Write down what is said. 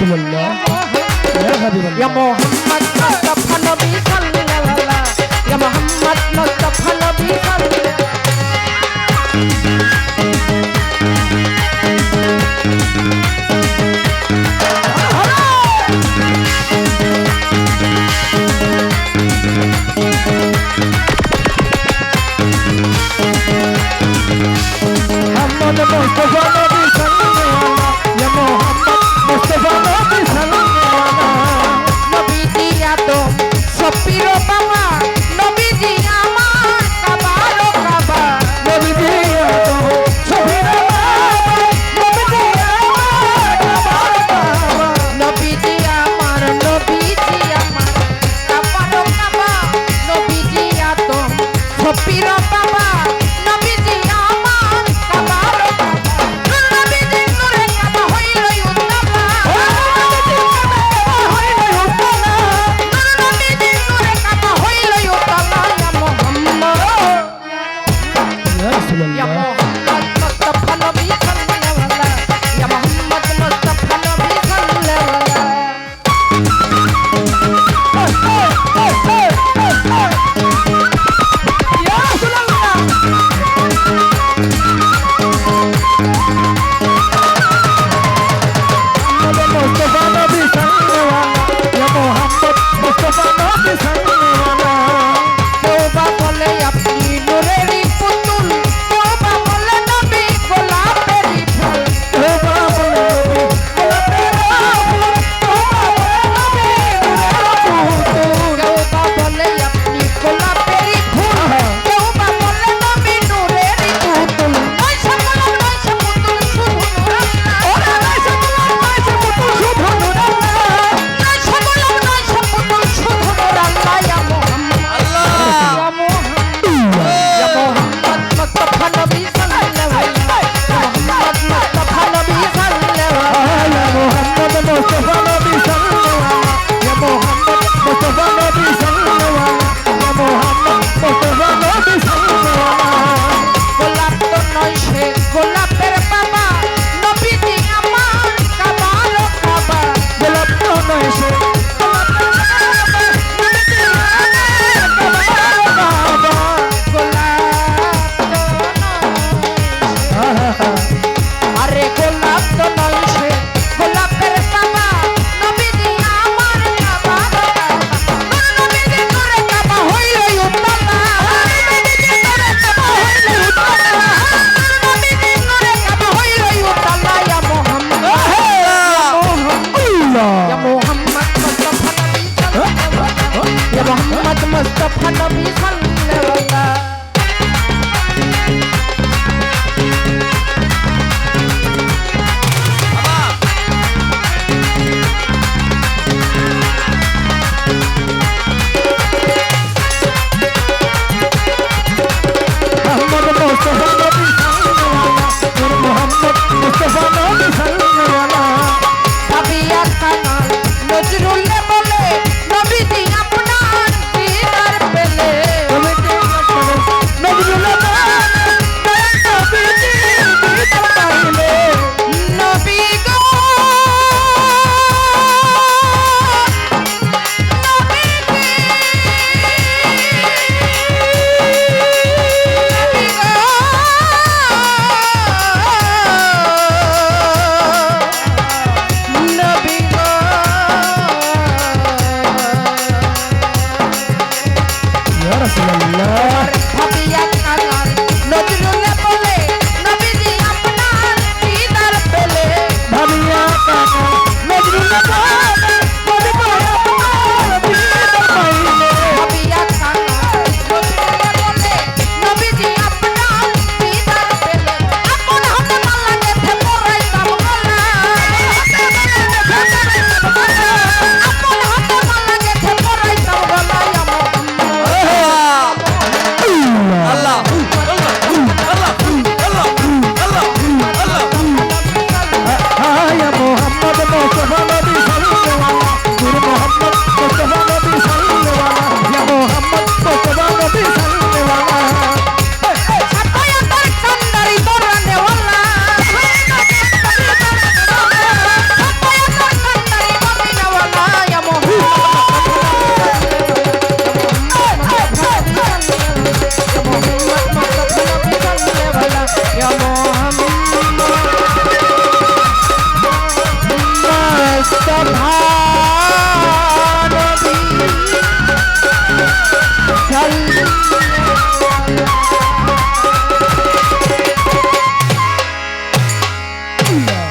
রাসূলুল্লাহ হ্যাঁ, হ্যাঁ, ইয়া হাবিবাল্লাহ ইয়া মুহাম্মদ মুস্তাফা নবী সাল্লাল্লাহ। ইয়া মুহাম্মদ মুস্তাফা নবী সাল্লাল্লাহ। Mustafa Stop Nabi Sallallahu